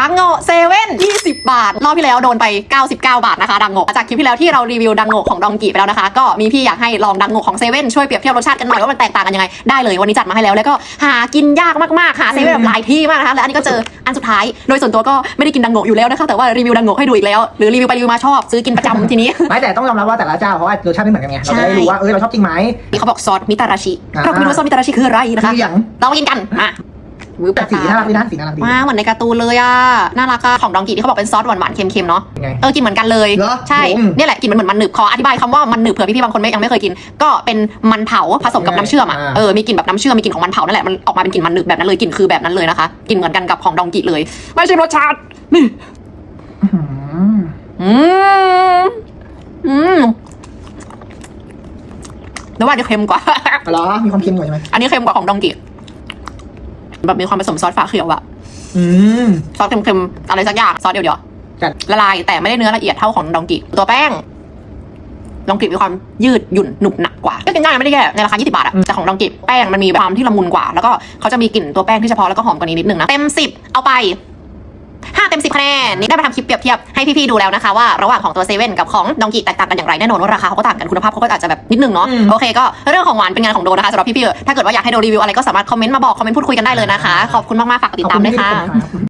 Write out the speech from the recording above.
ดังโงเซเว่น20 บาท รอบที่แล้วโดนไป 99 บาทนะคะดังโงจากคลิปที่แล้วที่เรารีวิวดังโงของดองกิไปแล้วนะคะ ก็มีพี่อยากให้ลองดังโงของเซเว่นช่วยเปรียบเทียบรสชาติกันหน่อยว่ามันแตกต่างกันยังไงได้เลยวันนี้จัดมาให้แล้วแล้วก็หากินยากมากๆหาเซเว่นแบบหลายที่มากนะคะและอันนี้ก็เจออันสุดท้าย โดยส่วนตัวก็ไม่ได้กินดังโงอยู่แล้วนะคะแต่ว่ารีวิวดังโงให้ดูอีกแล้ว หรือรีวิวไปรีวิวมาชอบซื้อกินประจำทีนี้ไม่แต่ต้องยอมรับว่าแต่ละเจ้าเขาว่ารสชาติไม่เหมือนกันไงเราจะได้รู้ว่าเออเราชอบจริงไหมนี่เขาบอกซอสมิตาราชิอ่าเราไม่รู้ว่าซอสมิตาราชิคืออะไรนะคะคืออย่างลองมากินกันมา วิวแต่สีน่ารักดีนะสีน่ารักดี มาเหมือนในการ์ตูนเลยอะ น่ารักอะของดองกีที่เขาบอกเป็นซอสหวานๆเค็มๆเนาะเป็นไงเออ กินเหมือนกันเลย เหรอใช่ อืมเนี่ยแหละ กินเหมือนเหมือนมันหนึบขออธิบายคำว่ามันหนึบเผื่อพี่ๆบางคนไม่ยังไม่เคยกิน ก็เป็นมันเผาผสมกับน้ำเชื่อมอะ อ่า เออ มีกลิ่นแบบน้ำเชื่อมมีกลิ่นของมันเผานั่นแหละ มันออกมาเป็นกลิ่นมันหนึบแบบนั้นเลยกลิ่นคือแบบนั้นเลยนะคะกินเหมือนกันกับของดองกีเลย ไม่ใช่รสชาตินี่อืมอืมอืมแล้วว่าอันนี้เค็มกว่า เหรอมีความเค็มกว่าใช่ไหมอันนี้เค็มกว่าของดองกี แบบมีความผสมซอสฝาเขียวอะอืม ซอสเค็มๆอะไรสักอย่างซอสเดียวๆจัดละลายแต่ไม่ได้เนื้อละเอียดเท่าของดองกิตัวแป้งดองกิมีความยืดหยุ่นหนุบหนักกว่าก็กินง่ายไม่ได้แย่ในราคา 20 บาทอะแต่ของดองกิแป้งมันมีความที่ละมุนกว่า แล้วก็เขาจะมีกลิ่นตัวแป้งที่เฉพาะแล้วก็หอมกว่านี้นิดนึงนะเต็ม 10 เอาไป5เต็ม10คะแนนนี่ได้มาทำคลิปเปรียบเทียบให้พี่ๆดูแล้วนะคะว่าระหว่างของตัวเซเว่นกับของดองกิแตกต่างกันอย่างไรแน่นอนว่าราคาเขาก็ต่างกันคุณภาพเขาก็อาจจะแบบนิดนึงเนาะอืมโอเคก็เรื่องของหวานเป็นงานของโดนะคะสำหรับพี่ๆถ้าเกิดว่าอยากให้โดรีวิวอะไรก็สามารถคอมเมนต์มาบอกคอมเมนต์พูดคุยกันได้เลยนะคะขอบคุณมากๆฝากกดติดตามด้วยค่ะ